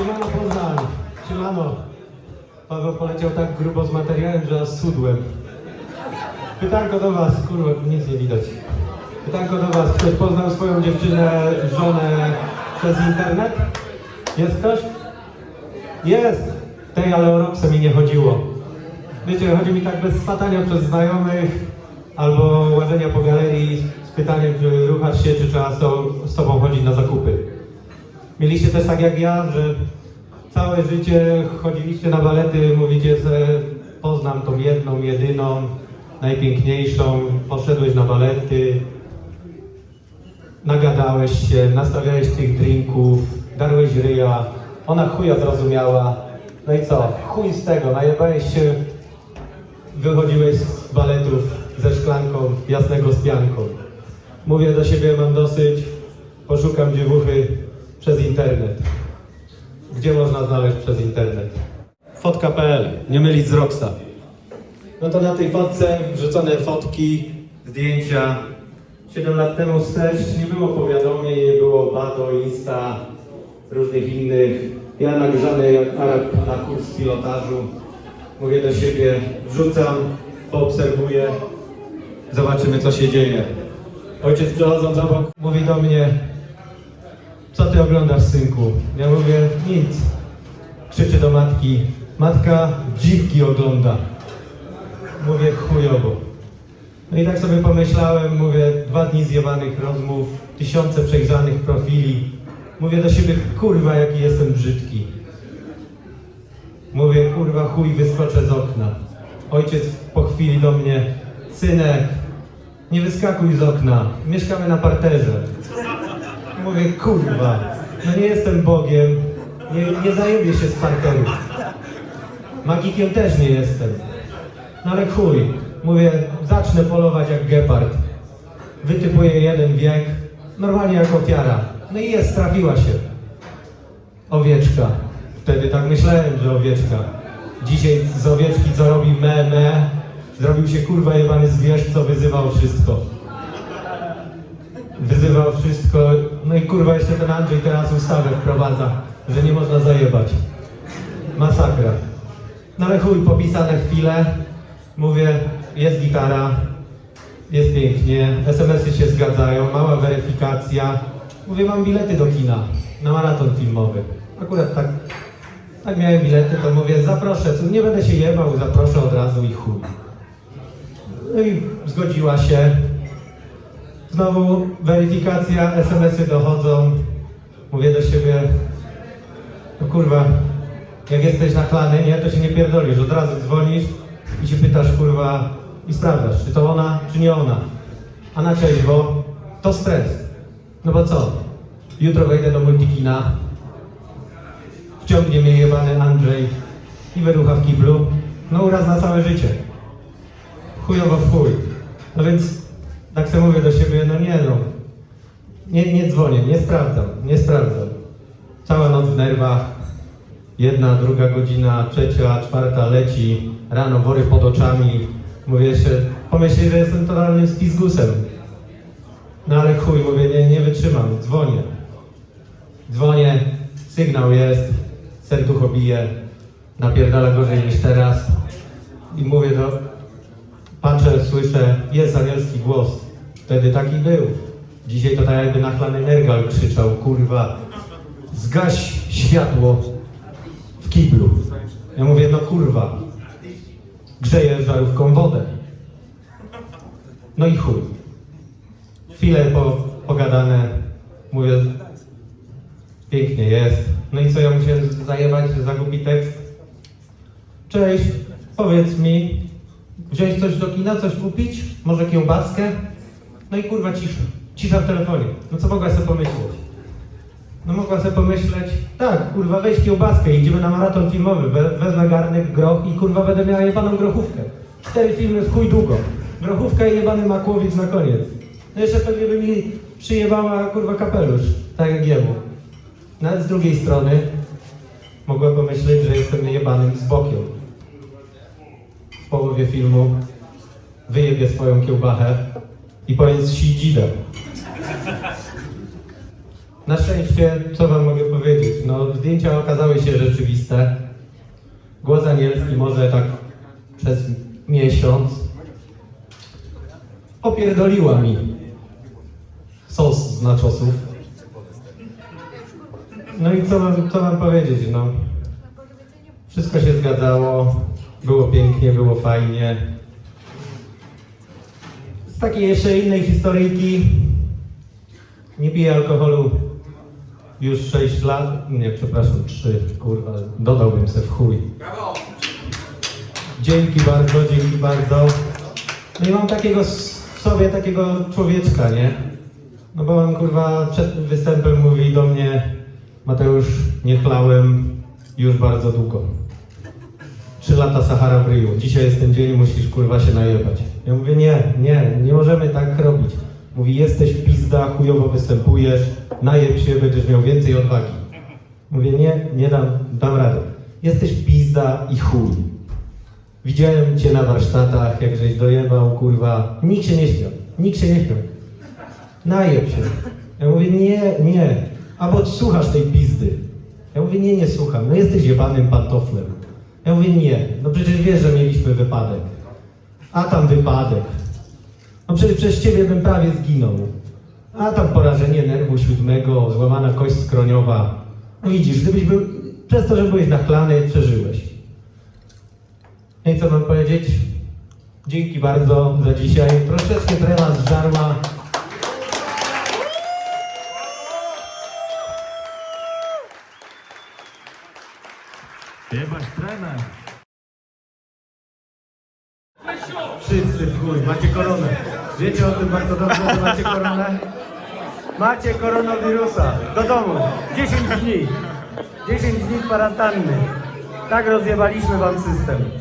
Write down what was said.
Siemano Poznań, siemano. Paweł poleciał tak grubo z materiałem, że aż schudłem. Pytanko do was, kurwa, nic nie widać. Pytanko do was, ktoś poznał swoją dziewczynę, żonę przez internet? Jest ktoś? Jest! Tej, ale o Roxę mi nie chodziło. Wiecie, chodzi mi tak bez spatania przez znajomych albo łażenia po galerii z pytaniem, czy ruchasz się, czy trzeba z tobą chodzić na zakupy. Mieliście też tak jak ja, że całe życie chodziliście na balety, mówicie, że poznam tą jedną, jedyną, najpiękniejszą, poszedłeś na balety, nagadałeś się, nastawiałeś tych drinków, darłeś ryja, ona chuja zrozumiała. No i co? Chuj z tego, najebałeś się, wychodziłeś z baletów ze szklanką jasnego z pianką. Mówię do siebie, mam dosyć, poszukam dziewuchy przez internet. Gdzie można znaleźć przez internet? Fotka.pl, nie mylić z Roxa. No to na tej fotce wrzucone fotki, zdjęcia. 7 lat temu wstecz nie było powiadomień, nie było Bado, Insta, różnych innych. Ja nagrzany jak Arab na kurs pilotażu. Mówię do siebie, wrzucam, poobserwuję, zobaczymy co się dzieje. Ojciec przechodząc obok mówi do mnie, co ty oglądasz synku? Ja mówię, nic. Krzyczy do matki, matka dziwki ogląda. Mówię, chujowo. No i tak sobie pomyślałem, mówię, dwa dni zjebanych rozmów, tysiące przejrzanych profili. Mówię do siebie, kurwa, jaki jestem brzydki. Mówię, kurwa, chuj, wyskoczę z okna. Ojciec po chwili do mnie, synek, nie wyskakuj z okna, mieszkamy na parterze. Mówię, kurwa, no nie jestem Bogiem, nie, nie się z parteru. Magikiem też nie jestem. No ale chuj, mówię, zacznę polować jak gepard. Wytypuję jeden wiek, normalnie jak ofiara. No i jest, trafiła się. Owieczka. Wtedy tak myślałem, że owieczka. Dzisiaj z owieczki, co robi me, me, zrobił się kurwa jebany zwierz, co wyzywał wszystko. Wyzywał wszystko. No i kurwa jeszcze ten Andrzej teraz ustawę wprowadza, że nie można zajebać. Masakra. No ale chuj, popisane chwile. Mówię, jest gitara, jest pięknie, SMS-y się zgadzają, mała weryfikacja. Mówię, mam bilety do kina na maraton filmowy. Akurat tak, tak miałem bilety, to mówię, zaproszę, nie będę się jebał, zaproszę od razu i chuj. No i zgodziła się. Znowu weryfikacja, SMS-y dochodzą. Mówię do siebie, no kurwa, jak jesteś nachlany, nie, to się nie pierdolisz. Od razu dzwonisz i się pytasz, kurwa, i sprawdzasz, czy to ona, czy nie ona. A na trzeźwo to stres. No bo co? Jutro wejdę do multikina, wciągnie mnie jebany Andrzej i wyrucha w kiblu. No uraz na całe życie. Chujowo w chuj. No więc tak sobie mówię do siebie, no nie no. Nie, nie dzwonię, nie sprawdzam, nie sprawdzam. Cała noc w nerwach, jedna, druga godzina, trzecia, czwarta leci, rano wory pod oczami. Mówię się, pomyślę, że jestem totalnym spizgusem. No ale chuj, mówię, nie, nie wytrzymam, dzwonię. Dzwonię, sygnał jest, serducho bije, napierdala gorzej niż teraz. I mówię do, patrzę, słyszę, jest anielski głos. Wtedy taki był. Dzisiaj to tak jakby nachlany Nergal krzyczał, kurwa, zgaś światło w kiblu. Ja mówię, no kurwa, grzeję żarówką wodę. No i chuj. Chwilę po, pogadane, mówię, pięknie jest. No i co, ja musiałem zajebać za głupi tekst? Cześć, powiedz mi, wziąć coś do kina, coś kupić? Może kiełbaskę? No i kurwa cisza. Cisza w telefonie. No co mogła sobie pomyśleć? No mogła sobie pomyśleć, tak, kurwa, weź kiełbaskę, idziemy na maraton filmowy, we, wezmę garnek, groch i kurwa będę miała jebaną grochówkę. Cztery filmy w chuj długo. Grochówka i jebany makłowiec na koniec. No jeszcze pewnie by mi przyjebała kurwa kapelusz, tak jak jemu. Nawet z drugiej strony mogła pomyśleć, że jestem jebanym z bokiem. W połowie filmu wyjebie swoją kiełbachę i powiedz si dzidę. Na szczęście, co wam mogę powiedzieć? No, zdjęcia okazały się rzeczywiste. Głos anielski może tak przez miesiąc opierdoliła mi sos z naczosów. No i co mam, co mam powiedzieć, no. Wszystko się zgadzało, było pięknie, było fajnie. Z takiej jeszcze innej historyjki, nie piję alkoholu już 6 lat, nie, przepraszam, 3, kurwa, dodałbym se w chuj. Dzięki bardzo, dzięki bardzo. No i mam takiego w sobie takiego człowieczka, nie? No bo on kurwa przed występem mówi do mnie Mateusz, nie chlałem już bardzo długo. Trzy lata Sahara w ryju. Dzisiaj jest ten dzień, musisz kurwa się najebać. Ja mówię, nie, nie, nie możemy tak robić. Mówi, jesteś pizda, chujowo występujesz, najeb się, będziesz miał więcej odwagi. Mówię, nie, nie dam, dam radę. Jesteś pizda i chuj. Widziałem cię na warsztatach, jak żeś dojebał, kurwa. Nikt się nie śmiał. Nikt się nie śmiał. Najeb się. Ja mówię, nie, nie. Albo słuchasz tej pizdy. Ja mówię, nie, nie słucham. No jesteś jebanym pantoflem. Ja mówię, nie. No przecież wiesz, że mieliśmy wypadek. A tam wypadek. No przecież przez ciebie bym prawie zginął. A tam porażenie nerwu siódmego, złamana kość skroniowa. No widzisz, gdybyś był, przez to, że byłeś nachlany, przeżyłeś. No i co mam powiedzieć? Dzięki bardzo za dzisiaj. Troszeczkę trema Wszyscy w chuj, macie koronę. Wiecie o tym bardzo dobrze, że macie koronę? Macie koronawirusa. Do domu. 10 dni. 10 dni kwarantanny. Tak rozjebaliśmy wam system.